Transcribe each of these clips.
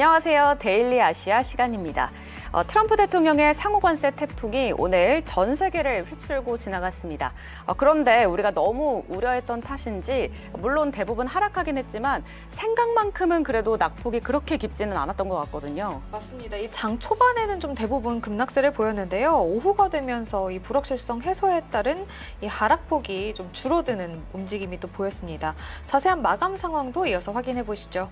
안녕하세요. 데일리 아시아 시간입니다. 어, 트럼프 대통령의 상호관세 태풍이 오늘 전 세계를 휩쓸고 지나갔습니다. 어, 그런데 우리가 너무 우려했던 탓인지 물론 대부분 하락하긴 했지만 생각만큼은 그래도 낙폭이 그렇게 깊지는 않았던 것 같거든요. 맞습니다. 이 장 초반에는 좀 대부분 급락세를 보였는데요. 오후가 되면서 이 불확실성 해소에 따른 이 하락폭이 좀 줄어드는 움직임이 또 보였습니다. 자세한 마감 상황도 이어서 확인해 보시죠.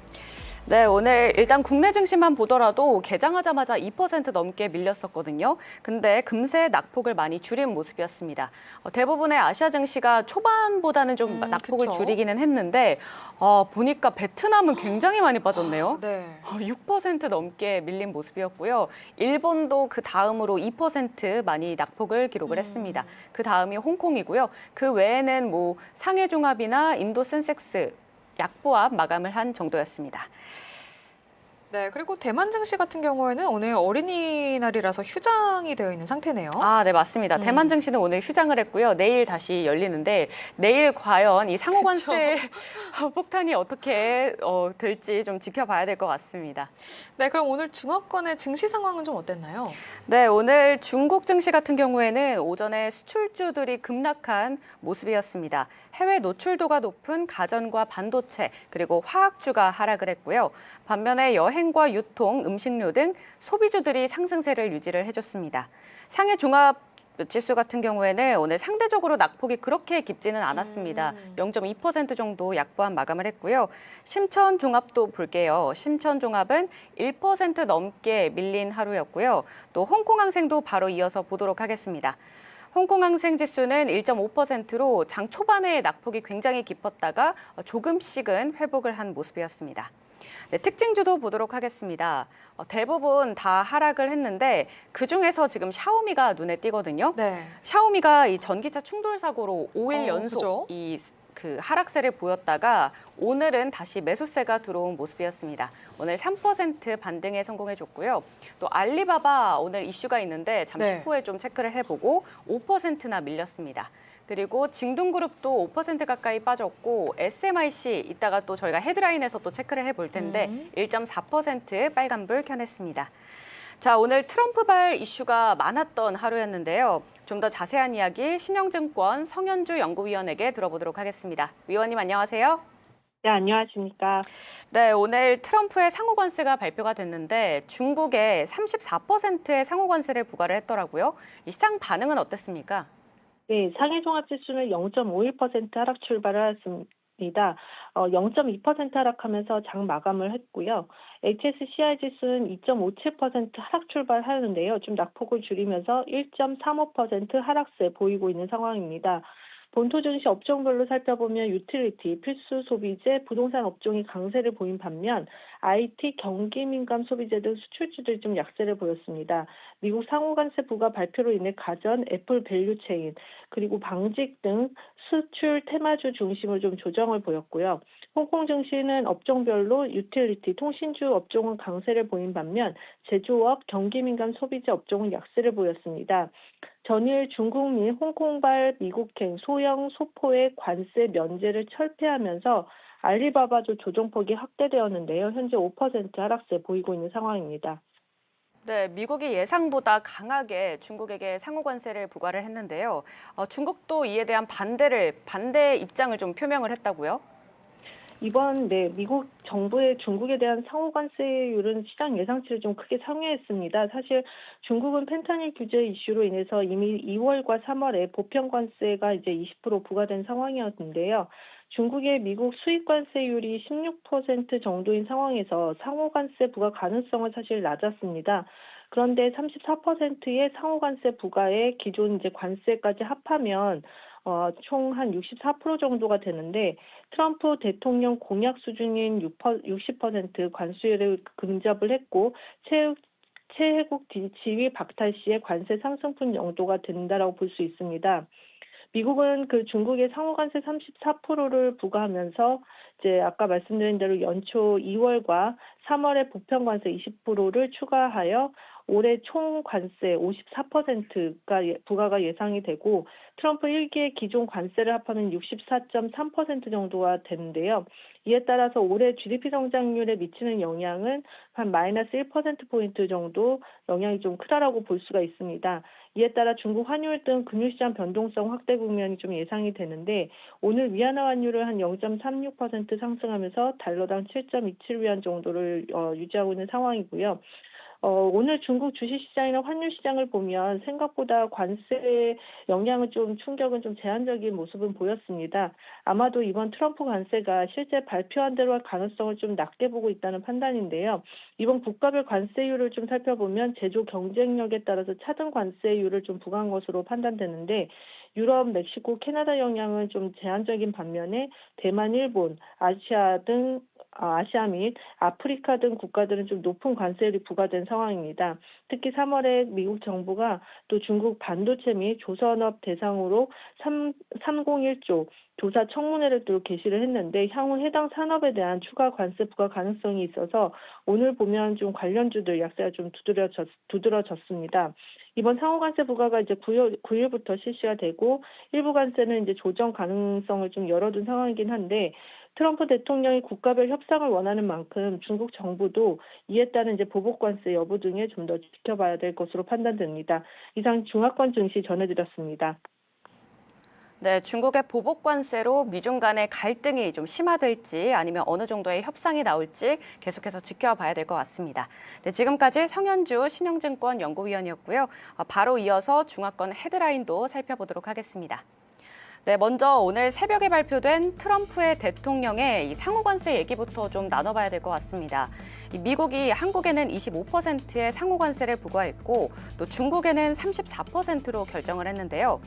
네, 오늘 일단 국내 증시만 보더라도 개장하자마자 2% 넘게 밀렸었거든요. 근데 금세 낙폭을 많이 줄인 모습이었습니다. 어, 대부분의 아시아 증시가 초반보다는 좀 음, 낙폭을 그쵸. 줄이기는 했는데 어, 보니까 베트남은 굉장히 많이 빠졌네요. 네. 어, 6% 넘게 밀린 모습이었고요. 일본도 그 다음으로 2% 많이 낙폭을 기록을 음. 했습니다. 그 다음이 홍콩이고요. 그 외에는 뭐 상해 종합이나 인도 센섹스 약보합 마감을 한 정도였습니다. 네, 그리고 대만 증시 같은 경우에는 오늘 어린이날이라서 휴장이 되어 있는 상태네요. 아, 네, 맞습니다. 음. 대만 증시는 오늘 휴장을 했고요. 내일 다시 열리는데 내일 과연 이 상호관세 폭탄이 어떻게 어, 될지 좀 지켜봐야 될 것 같습니다. 네, 그럼 오늘 중화권의 증시 상황은 좀 어땠나요? 네, 오늘 중국 증시 같은 경우에는 오전에 수출주들이 급락한 모습이었습니다. 해외 노출도가 높은 가전과 반도체 그리고 화학주가 하락을 했고요. 반면에 여행 과 유통, 음식료 등 소비주들이 상승세를 유지를 해줬습니다. 상해 종합 지수 같은 경우에는 오늘 상대적으로 낙폭이 그렇게 깊지는 않았습니다. 음. 0.2% 정도 약보한 마감을 했고요. 심천 종합도 볼게요. 심천 종합은 1% 넘게 밀린 하루였고요. 또 홍콩 항생도 바로 이어서 보도록 하겠습니다. 홍콩 항생 지수는 1.5%로 장 초반에 낙폭이 굉장히 깊었다가 조금씩은 회복을 한 모습이었습니다. 네, 특징주도 보도록 하겠습니다. 어, 대부분 다 하락을 했는데 그 중에서 지금 샤오미가 눈에 띄거든요. 네. 샤오미가 이 전기차 충돌 사고로 5일 어, 연속 그죠? 이그 하락세를 보였다가 오늘은 다시 매수세가 들어온 모습이었습니다. 오늘 3% 반등에 성공해줬고요. 또 알리바바 오늘 이슈가 있는데 잠시 네. 후에 좀 체크를 해보고 5%나 밀렸습니다. 그리고 징둥그룹도 5% 가까이 빠졌고 SMIC 이따가 또 저희가 헤드라인에서 또 체크를 해볼 텐데 음. 1.4% 빨간불 켜냈습니다. 자, 오늘 트럼프발 이슈가 많았던 하루였는데요. 좀 더 자세한 이야기 신영증권 성현주 연구위원에게 들어보도록 하겠습니다. 위원님 안녕하세요. 네, 안녕하십니까. 네, 오늘 트럼프의 상호 관세가 발표가 됐는데 중국에 34%의 상호 관세를 부과를 했더라고요. 이 시장 반응은 어땠습니까? 네, 상해 종합 지수는 0.51% 하락 출발을 했습니다. 어, 0.2% 하락하면서 장 마감을 했고요. HSCI 지수는 2.57% 하락 출발하는데요. 좀 낙폭을 줄이면서 1.35% 하락세 보이고 있는 상황입니다. 본토 증시 업종별로 살펴보면 유틸리티, 필수 소비재, 부동산 업종이 강세를 보인 반면 IT, 경기 민감 소비재 등 수출주들이 좀 약세를 보였습니다. 미국 상호관세 부과 발표로 인해 가전, 애플 밸류 체인, 그리고 방직 등 수출 테마주 중심으로 좀 조정을 보였고요. 홍콩 증시는 업종별로 유틸리티, 통신주 업종은 강세를 보인 반면 제조업, 경기 민감 소비재 업종은 약세를 보였습니다. 전일 중국 및 홍콩발 미국행 소형 소포의 관세 면제를 철폐하면서 알리바바도 조정폭이 확대되었는데요. 현재 5% 하락세 보이고 있는 상황입니다. 네, 미국이 예상보다 강하게 중국에게 상호 관세를 부과를 했는데요. 어, 중국도 이에 대한 반대를 반대 입장을 좀 표명을 했다고요? 이번 네 미국 정부의 중국에 대한 상호 관세율은 시장 예상치를 좀 크게 상회했습니다. 사실 중국은 펜타닐 규제 이슈로 인해서 이미 2월과 3월에 보편 관세가 이제 20% 부과된 상황이었는데요. 중국의 미국 수입 관세율이 16% 정도인 상황에서 상호 관세 부과 가능성은 사실 낮았습니다. 그런데 34%의 상호 관세 부과에 기존 이제 관세까지 합하면 어, 총한 64% 정도가 되는데 트럼프 대통령 공약 수준인 6%, 60% 관수율을 근접을 했고 최, 최혜국 지- 지휘 박탈 시의 관세 상승분 정도가 된다라고 볼 수 있습니다. 미국은 그 중국의 상호관세 34%를 부과하면서 이제 아까 말씀드린 대로 연초 2월과 3월에 보편관세 20%를 추가하여 올해 총 관세 54%가 부과가 예상이 되고 트럼프 1기의 기존 관세를 합하면 64.3% 정도가 되는데요. 이에 따라서 올해 GDP 성장률에 미치는 영향은 한 마이너스 1%포인트 정도 영향이 좀 크다라고 볼 수가 있습니다. 이에 따라 중국 환율 등 금융시장 변동성 확대 국면이 좀 예상이 되는데 오늘 위안화 환율을 한 0.36% 상승하면서 달러당 7.27위안 정도를 어, 유지하고 있는 상황이고요. 어, 오늘 중국 주식시장이나 환율시장을 보면 생각보다 관세 영향은 좀 충격은 좀 제한적인 모습은 보였습니다. 아마도 이번 트럼프 관세가 실제 발표한 대로 할 가능성을 좀 낮게 보고 있다는 판단인데요. 이번 국가별 관세율을 좀 살펴보면 제조 경쟁력에 따라서 차등 관세율을 좀 부과한 것으로 판단되는데 유럽, 멕시코, 캐나다 영향은 좀 제한적인 반면에 대만, 일본, 아시아 등 아, 아시아 및 아프리카 등 국가들은 좀 높은 관세율이 부과된 상황입니다. 특히 3월에 미국 정부가 또 중국 반도체 및 조선업 대상으로 3, 301조 조사 청문회를 또 게시를 했는데 향후 해당 산업에 대한 추가 관세 부과 가능성이 있어서 오늘 보면 좀 관련주들 약세가 좀 두드러졌, 두드러졌습니다. 이번 상호 관세 부과가 이제 9일, 9일부터 실시가 되고 일부 관세는 이제 조정 가능성을 좀 열어둔 상황이긴 한데 트럼프 대통령이 국가별 협상을 원하는 만큼 중국 정부도 이에 따른 이제 보복 관세 여부 등에 좀 더 지켜봐야 될 것으로 판단됩니다. 이상 중화권 증시 전해드렸습니다. 네, 중국의 보복 관세로 미중 간의 갈등이 좀 심화될지 아니면 어느 정도의 협상이 나올지 계속해서 지켜봐야 될 것 같습니다. 네, 지금까지 성현주 신영증권 연구위원이었고요. 어, 바로 이어서 중화권 헤드라인도 살펴보도록 하겠습니다. 네, 먼저 오늘 새벽에 발표된 트럼프의 대통령의 이 상호 관세 얘기부터 좀 나눠봐야 될 것 같습니다. 이 미국이 한국에는 25%의 상호 관세를 부과했고 또 중국에는 34%로 결정을 했는데요.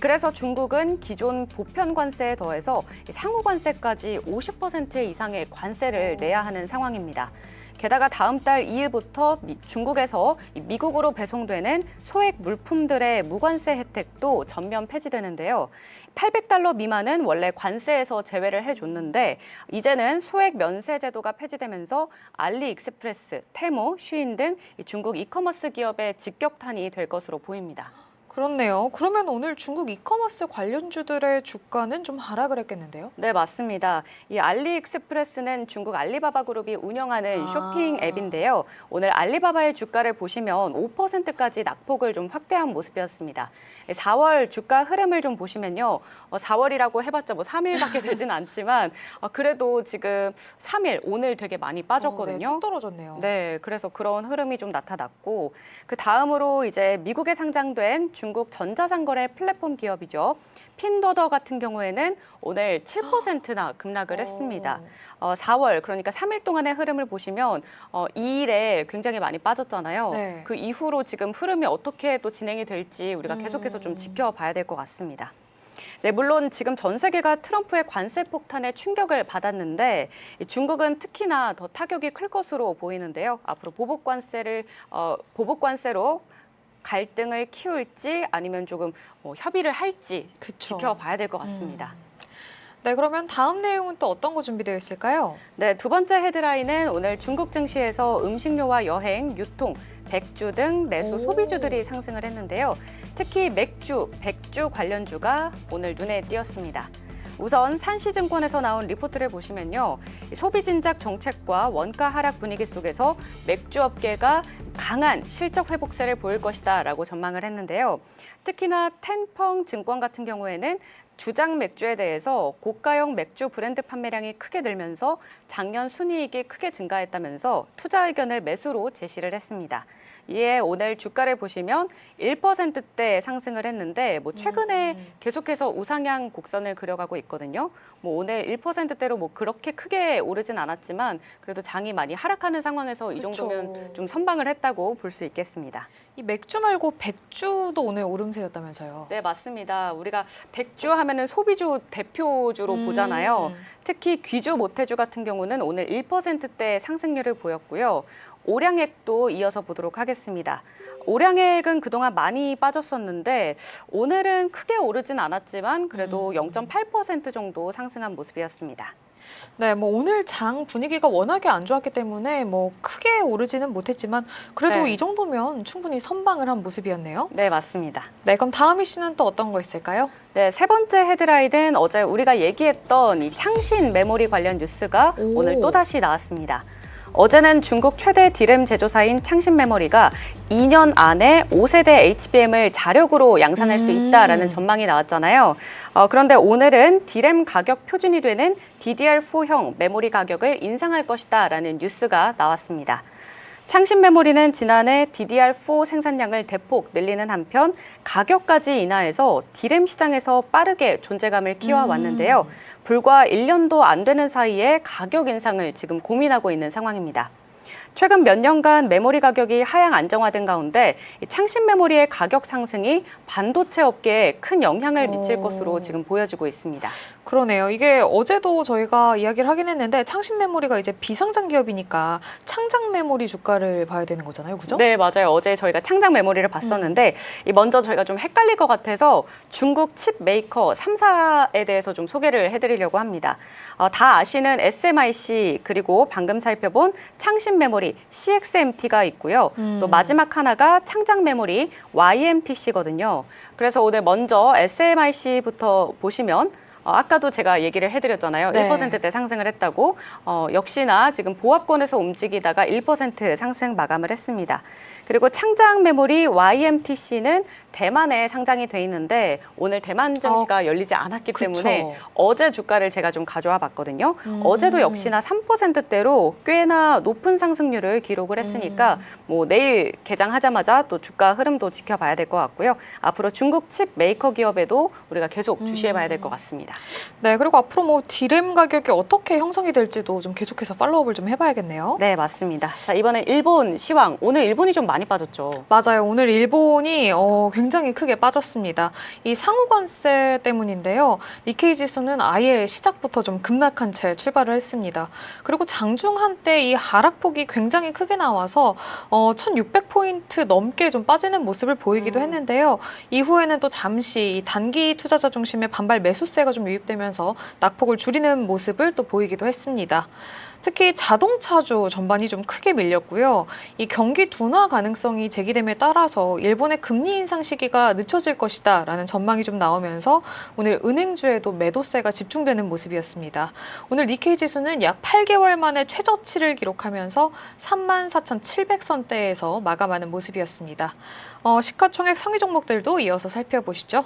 그래서 중국은 기존 보편 관세에 더해서 이 상호 관세까지 50% 이상의 관세를 내야 하는 상황입니다. 게다가 다음 달 2일부터 미- 중국에서 이 미국으로 배송되는 소액 물품들의 무관세 혜택도 전면 폐지되는데요. 800달러 미만은 원래 관세에서 제외를 해줬는데 이제는 소액 면세 제도가 폐지되면서 알리익스프레스, 테무, 쉬인 등이 중국 이커머스 기업의 직격탄이 될 것으로 보입니다. 그렇네요. 그러면 오늘 중국 이커머스 관련주들의 주가는 좀 하락을 했겠는데요? 네, 맞습니다. 이 알리익스프레스는 중국 알리바바 그룹이 운영하는 아. 쇼핑 앱인데요. 오늘 알리바바의 주가를 보시면 5%까지 낙폭을 좀 확대한 모습이었습니다. 4월 주가 흐름을 좀 보시면요. 어, 4월이라고 해봤자 뭐 3일밖에 되진 않지만 어, 그래도 지금 3일 오늘 되게 많이 어, 네, 빠졌거든요. 뚝 떨어졌네요. 네, 그래서 그런 흐름이 좀 나타났고 그 다음으로 이제 미국에 상장된 중국 전자상거래 플랫폼 기업이죠. 핀도더 같은 경우에는 오늘 7%나 급락을 했습니다. 어, 4월 그러니까 3일 동안의 흐름을 보시면 어, 2일에 굉장히 많이 빠졌잖아요. 네. 그 이후로 지금 흐름이 어떻게 또 진행이 될지 우리가 음. 계속해서 좀 지켜봐야 될 것 같습니다. 네, 물론 지금 전 세계가 트럼프의 관세 폭탄에 충격을 받았는데 이 중국은 특히나 더 타격이 클 것으로 보이는데요. 앞으로 보복 관세를 어, 보복 관세로 갈등을 키울지 아니면 조금 뭐 협의를 할지 그쵸. 지켜봐야 될 것 같습니다. 음. 네, 그러면 다음 내용은 또 어떤 거 준비되어 있을까요? 네, 두 번째 헤드라인은 오늘 중국 증시에서 음식료와 여행, 유통, 백주 등 내수 오. 소비주들이 상승을 했는데요. 특히 맥주, 백주 관련주가 오늘 눈에 띄었습니다. 우선 산시증권에서 나온 리포트를 보시면요. 이 소비 진작 정책과 원가 하락 분위기 속에서 맥주 업계가 강한 실적 회복세를 보일 것이다 라고 전망을 했는데요. 특히나 텐펑 증권 같은 경우에는 주장 맥주에 대해서 고가형 맥주 브랜드 판매량이 크게 늘면서 작년 순이익이 크게 증가했다면서 투자 의견을 매수로 제시를 했습니다. 이에 오늘 주가를 보시면 1%대 상승을 했는데 뭐 최근에 음. 계속해서 우상향 곡선을 그려가고 있거든요. 뭐 오늘 1%대로 뭐 그렇게 크게 오르진 않았지만 그래도 장이 많이 하락하는 상황에서 이 그쵸. 정도면 좀 선방을 했다고 볼 수 있겠습니다. 이 맥주 말고 백주도 오늘 오름세였다면서요? 네, 맞습니다. 우리가 백주 하면은 소비주 대표주로 음. 보잖아요. 특히 귀주 모태주 같은 경우는 오늘 1%대 상승률을 보였고요. 오량액도 이어서 보도록 하겠습니다. 오량액은 그동안 많이 빠졌었는데 오늘은 크게 오르진 않았지만 그래도 음. 0.8% 정도 상승한 모습이었습니다. 네, 뭐 오늘 장 분위기가 워낙에 안 좋았기 때문에 뭐 크게 오르지는 못했지만 그래도 네. 이 정도면 충분히 선방을 한 모습이었네요. 네, 맞습니다. 네, 그럼 다음 이슈는 또 어떤 거 있을까요? 네, 세 번째 헤드라인은 어제 우리가 얘기했던 이 창신 메모리 관련 뉴스가 오. 오늘 또다시 나왔습니다. 어제는 중국 최대 디램 제조사인 창신 메모리가 2년 안에 5세대 HBM을 자력으로 양산할 수 음. 있다라는 전망이 나왔잖아요. 어, 그런데 오늘은 디램 가격 표준이 되는 DDR4형 메모리 가격을 인상할 것이다라는 뉴스가 나왔습니다. 창신 메모리는 지난해 DDR4 생산량을 대폭 늘리는 한편 가격까지 인하해서 디램 시장에서 빠르게 존재감을 키워왔는데요. 불과 1년도 안 되는 사이에 가격 인상을 지금 고민하고 있는 상황입니다. 최근 몇 년간 메모리 가격이 하향 안정화된 가운데 이 창신 메모리의 가격 상승이 반도체 업계에 큰 영향을 미칠 오. 것으로 지금 보여지고 있습니다. 그러네요. 이게 어제도 저희가 이야기를 하긴 했는데 창신 메모리가 이제 비상장 기업이니까 창장 메모리 주가를 봐야 되는 거잖아요. 그죠? 네, 맞아요. 어제 저희가 창작 메모리를 봤었는데 이 먼저 저희가 좀 헷갈릴 것 같아서 중국 칩 메이커 3사에 대해서 좀 소개를 해드리려고 합니다. 어, 다 아시는 SMIC 그리고 방금 살펴본 창신 메모리 CXMT가 있고요. 음. 또 마지막 하나가 창작 메모리 YMTC거든요. 그래서 오늘 먼저 SMIC부터 보시면 어, 아까도 제가 얘기를 해드렸잖아요. 네. 1%대 상승을 했다고. 어, 역시나 지금 보합권에서 움직이다가 1% 상승 마감을 했습니다. 그리고 창작 메모리 YMTC는 대만에 상장이 돼 있는데 오늘 대만 증시가 열리지 않았기 어, 그쵸. 때문에 어제 주가를 제가 좀 가져와 봤거든요. 음. 어제도 역시나 3%대로 꽤나 높은 상승률을 기록을 했으니까 음. 뭐 내일 개장하자마자 또 주가 흐름도 지켜봐야 될 것 같고요. 앞으로 중국 칩 메이커 기업에도 우리가 계속 주시해 봐야 될 것 같습니다. 네, 그리고 앞으로 뭐 디램 가격이 어떻게 형성이 될지도 좀 계속해서 팔로우업을 좀 해봐야겠네요. 네, 맞습니다. 자, 이번엔 일본 시황. 오늘 일본이 좀 많이 빠졌죠. 맞아요. 오늘 일본이 어, 굉장히 크게 빠졌습니다. 이 상호관세 때문인데요. 니케이 지수는 아예 시작부터 좀 급락한 채 출발을 했습니다. 그리고 장중 한때 이 하락폭이 굉장히 크게 나와서 어, 1600포인트 넘게 좀 빠지는 모습을 보이기도 음. 했는데요. 이후에는 또 잠시 이 단기 투자자 중심의 반발 매수세가 좀 유입되면서 낙폭을 줄이는 모습을 또 보이기도 했습니다. 특히 자동차주 전반이 좀 크게 밀렸고요. 이 경기 둔화 가능성이 제기됨에 따라서 일본의 금리 인상 시기가 늦춰질 것이다 라는 전망이 좀 나오면서 오늘 은행주에도 매도세가 집중되는 모습이었습니다. 오늘 니케이 지수는 약 8개월 만에 최저치를 기록하면서 34,700선대에서 마감하는 모습이었습니다. 어, 시가총액 상위 종목들도 이어서 살펴보시죠.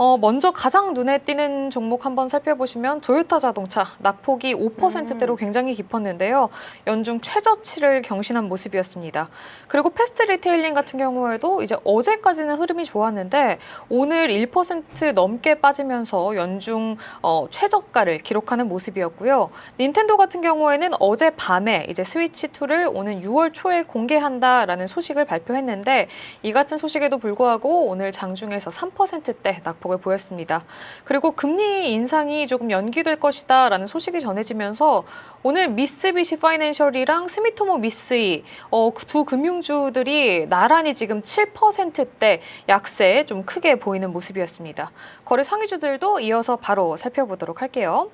어, 먼저 가장 눈에 띄는 종목 한번 살펴보시면 도요타 자동차 낙폭이 5%대로 굉장히 깊었는데요. 연중 최저치를 경신한 모습이었습니다. 그리고 패스트 리테일링 같은 경우에도 이제 어제까지는 흐름이 좋았는데 오늘 1% 넘게 빠지면서 연중 어, 최저가를 기록하는 모습이었고요. 닌텐도 같은 경우에는 어제 밤에 이제 스위치 2를 오는 6월 초에 공개한다라는 소식을 발표했는데 이 같은 소식에도 불구하고 오늘 장중에서 3%대 낙폭 을 보였습니다. 그리고 금리 인상이 조금 연기될 것이다라는 소식이 전해지면서 오늘 미쓰비시 파이낸셜이랑 스미토모 미쓰이 어, 그두 금융주들이 나란히 지금 7%대 약세 좀 크게 보이는 모습이었습니다. 거래 상위주들도 이어서 바로 살펴보도록 할게요.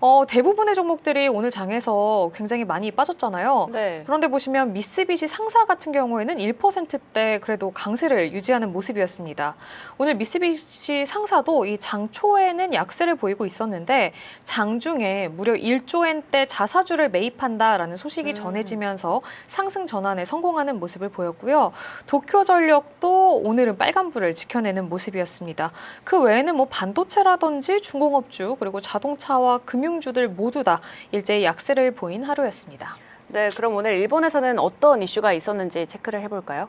어, 대부분의 종목들이 오늘 장에서 굉장히 많이 빠졌잖아요. 네. 그런데 보시면 미쓰비시 상사 같은 경우에는 1%대 그래도 강세를 유지하는 모습이었습니다. 오늘 미쓰비시 상사도 이 장 초에는 약세를 보이고 있었는데 장 중에 무려 1조 엔대 자사주를 매입한다라는 소식이 음. 전해지면서 상승 전환에 성공하는 모습을 보였고요. 도쿄전력도 오늘은 빨간불을 지켜내는 모습이었습니다. 그 외에는 뭐 반도체라든지 중공업주 그리고 자동차와 금융 주들 모두 다 일제히 약세를 보인 하루였습니다. 네, 그럼 오늘 일본에서는 어떤 이슈가 있었는지 체크를 해볼까요?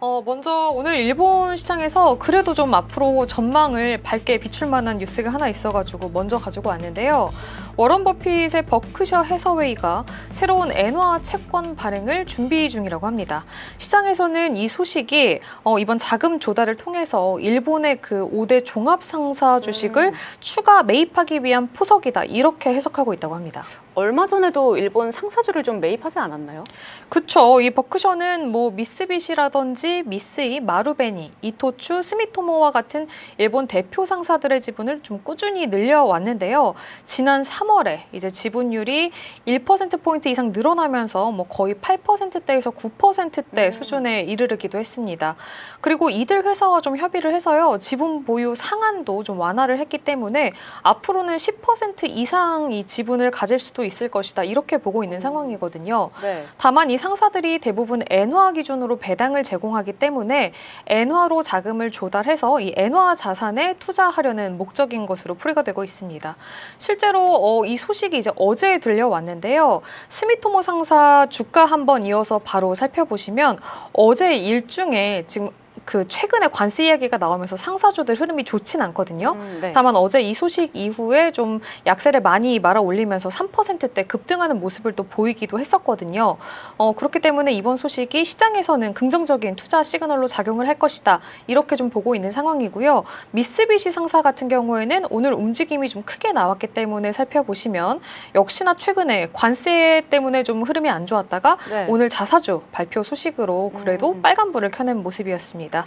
어, 먼저 오늘 일본 시장에서 그래도 좀 앞으로 전망을 밝게 비출 만한 뉴스가 하나 있어가지고 먼저 가지고 왔는데요. 워런 버핏의 버크셔 해서웨이가 새로운 엔화 채권 발행을 준비 중이라고 합니다. 시장에서는 이 소식이 어, 이번 자금 조달을 통해서 일본의 그 5대 종합 상사 주식을 음. 추가 매입하기 위한 포석이다 이렇게 해석하고 있다고 합니다. 얼마 전에도 일본 상사주를 좀 매입하지 않았나요? 그쵸. 이 버크셔는 뭐 미쓰비시라든지 미쓰이, 마루베니, 이토추, 스미토모와 같은 일본 대표 상사들의 지분을 좀 꾸준히 늘려왔는데요. 지난 3 월에 이제 지분율이 1%포인트 이상 늘어나면서 뭐 거의 8%대에서 9%대 음. 수준에 이르르기도 했습니다. 그리고 이들 회사와 좀 협의를 해서요. 지분 보유 상한도 좀 완화를 했기 때문에 앞으로는 10% 이상 이 지분을 가질 수도 있을 것이다. 이렇게 보고 있는 상황이거든요. 네. 다만 이 상사들이 대부분 엔화 기준으로 배당을 제공하기 때문에 엔화로 자금을 조달해서 이 엔화 자산에 투자하려는 목적인 것으로 풀이가 되고 있습니다. 실제로 어, 이 소식이 이제 어제 들려왔는데요. 스미토모 상사 주가 한번 이어서 바로 살펴보시면 어제 일중에 지금 그 최근에 관세 이야기가 나오면서 상사주들 흐름이 좋진 않거든요. 음, 네. 다만 어제 이 소식 이후에 좀 약세를 많이 말아 올리면서 3%대 급등하는 모습을 또 보이기도 했었거든요. 어, 그렇기 때문에 이번 소식이 시장에서는 긍정적인 투자 시그널로 작용을 할 것이다. 이렇게 좀 보고 있는 상황이고요. 미쓰비시 상사 같은 경우에는 오늘 움직임이 좀 크게 나왔기 때문에 살펴보시면 역시나 최근에 관세 때문에 좀 흐름이 안 좋았다가 네. 오늘 자사주 발표 소식으로 그래도 음. 빨간불을 켜낸 모습이었습니다.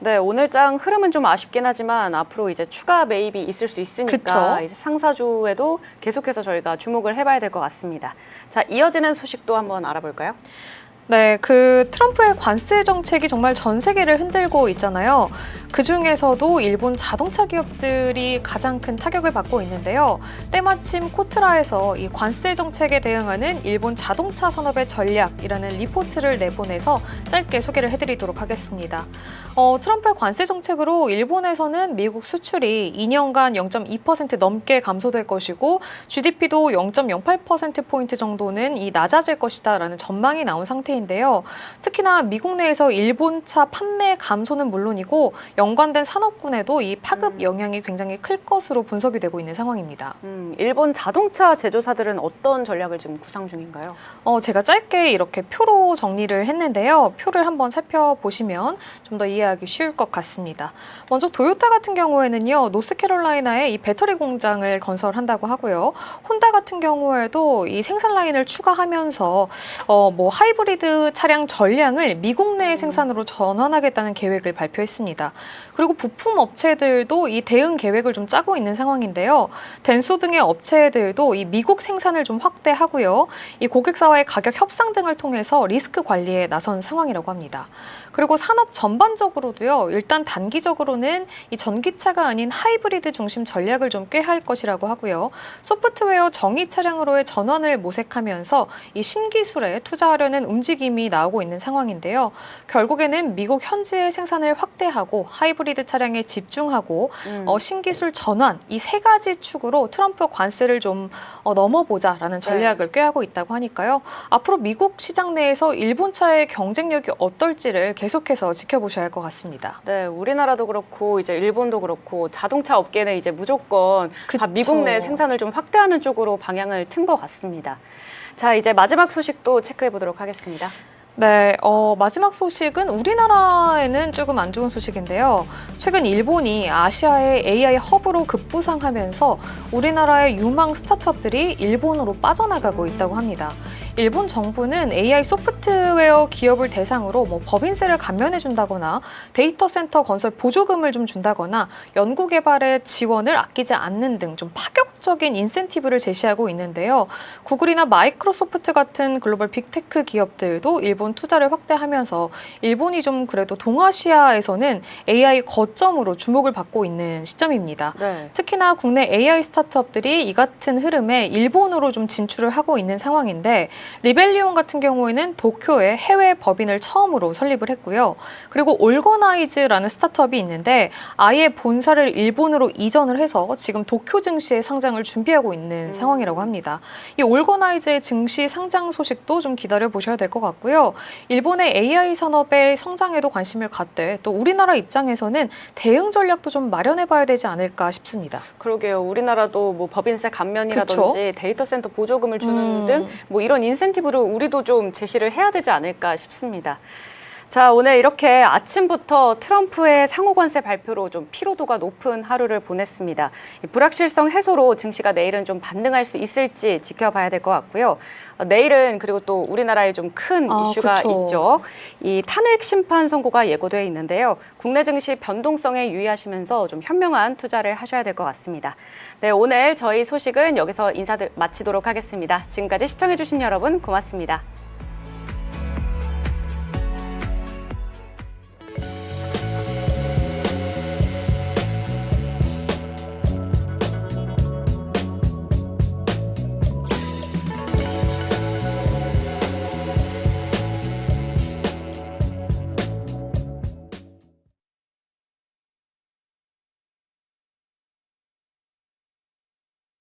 네, 오늘장 흐름은 좀 아쉽긴 하지만 앞으로 이제 추가 매입이 있을 수 있으니까 그쵸. 이제 상사주에도 계속해서 저희가 주목을 해봐야 될 것 같습니다. 자, 이어지는 소식도 한번 알아볼까요? 네, 그 트럼프의 관세 정책이 정말 전 세계를 흔들고 있잖아요. 그 중에서도 일본 자동차 기업들이 가장 큰 타격을 받고 있는데요. 때마침 코트라에서 이 관세 정책에 대응하는 일본 자동차 산업의 전략이라는 리포트를 내보내서 짧게 소개를 해드리도록 하겠습니다. 어, 트럼프의 관세 정책으로 일본에서는 미국 수출이 2년간 0.2% 넘게 감소될 것이고 GDP도 0.08%포인트 정도는 이 낮아질 것이다라는 전망이 나온 상태인데요. 특히나 미국 내에서 일본차 판매 감소는 물론이고 연관된 산업군에도 이 파급 음. 영향이 굉장히 클 것으로 분석이 되고 있는 상황입니다. 음, 일본 자동차 제조사들은 어떤 전략을 지금 구상 중인가요? 어, 제가 짧게 이렇게 표로 정리를 했는데요. 표를 한번 살펴보시면 좀 더 이해 하기 쉬울 것 같습니다. 먼저 도요타 같은 경우에는요, 노스캐롤라이나에 이 배터리 공장을 건설한다고 하고요. 혼다 같은 경우에도 이 생산 라인을 추가하면서 어, 뭐 하이브리드 차량 전량을 미국 내 음. 생산으로 전환하겠다는 계획을 발표했습니다. 그리고 부품 업체들도 이 대응 계획을 좀 짜고 있는 상황인데요. 덴소 등의 업체들도 이 미국 생산을 좀 확대하고요. 이 고객사와의 가격 협상 등을 통해서 리스크 관리에 나선 상황이라고 합니다. 그리고 산업 전반적으로 도요. 일단 단기적으로는 이 전기차가 아닌 하이브리드 중심 전략을 좀 꾀할 것이라고 하고요. 소프트웨어 정의 차량으로의 전환을 모색하면서 이 신기술에 투자하려는 움직임이 나오고 있는 상황인데요. 결국에는 미국 현지의 생산을 확대하고 하이브리드 차량에 집중하고 음, 어, 신기술 전환 이 세 가지 축으로 트럼프 관세를 좀 어, 넘어보자라는 전략을 꾀하고 있다고 하니까요. 앞으로 미국 시장 내에서 일본차의 경쟁력이 어떨지를 계속해서 지켜보셔야 할 것 같습니다. 네, 우리나라도 그렇고 이제 일본도 그렇고 자동차 업계는 이제 무조건 다. 미국 내 생산을 좀 확대하는 쪽으로 방향을 튼 것 같습니다. 자, 이제 마지막 소식도 체크해 보도록 하겠습니다. 네, 어, 마지막 소식은 우리나라에는 조금 안 좋은 소식인데요. 최근 일본이 아시아의 AI 허브로 급부상하면서 우리나라의 유망 스타트업들이 일본으로 빠져나가고 있다고 합니다. 일본 정부는 AI 소프트웨어 기업을 대상으로 뭐 법인세를 감면해 준다거나 데이터 센터 건설 보조금을 좀 준다거나 연구 개발에 지원을 아끼지 않는 등 좀 파격적인 인센티브를 제시하고 있는데요. 구글이나 마이크로소프트 같은 글로벌 빅테크 기업들도 일본 투자를 확대하면서 일본이 좀 그래도 동아시아에서는 AI 거점으로 주목을 받고 있는 시점입니다. 네. 특히나 국내 AI 스타트업들이 이 같은 흐름에 일본으로 좀 진출을 하고 있는 상황인데 리벨리온 같은 경우에는 도쿄에 해외 법인을 처음으로 설립을 했고요. 그리고 올거나이즈라는 스타트업이 있는데 아예 본사를 일본으로 이전을 해서 지금 도쿄 증시에 상장을 준비하고 있는 음. 상황이라고 합니다. 이 올거나이즈의 증시 상장 소식도 좀 기다려 보셔야 될 것 같고요. 일본의 AI 산업의 성장에도 관심을 갖되 또 우리나라 입장에서는 대응 전략도 좀 마련해 봐야 되지 않을까 싶습니다. 그러게요. 우리나라도 뭐 법인세 감면이라든지 그쵸? 데이터 센터 보조금을 주는 음. 등뭐 이런 인센티브를 우리도 좀 제시를 해야 되지 않을까 싶습니다. 자, 오늘 이렇게 아침부터 트럼프의 상호 관세 발표로 좀 피로도가 높은 하루를 보냈습니다. 이 불확실성 해소로 증시가 내일은 좀 반등할 수 있을지 지켜봐야 될 것 같고요. 어, 내일은 그리고 또 우리나라에 좀큰 아, 이슈가 그쵸. 있죠. 이 탄핵 심판 선고가 예고돼 있는데요. 국내 증시 변동성에 유의하시면서 좀 현명한 투자를 하셔야 될 것 같습니다. 네, 오늘 저희 소식은 여기서 인사 마치도록 하겠습니다. 지금까지 시청해주신 여러분 고맙습니다.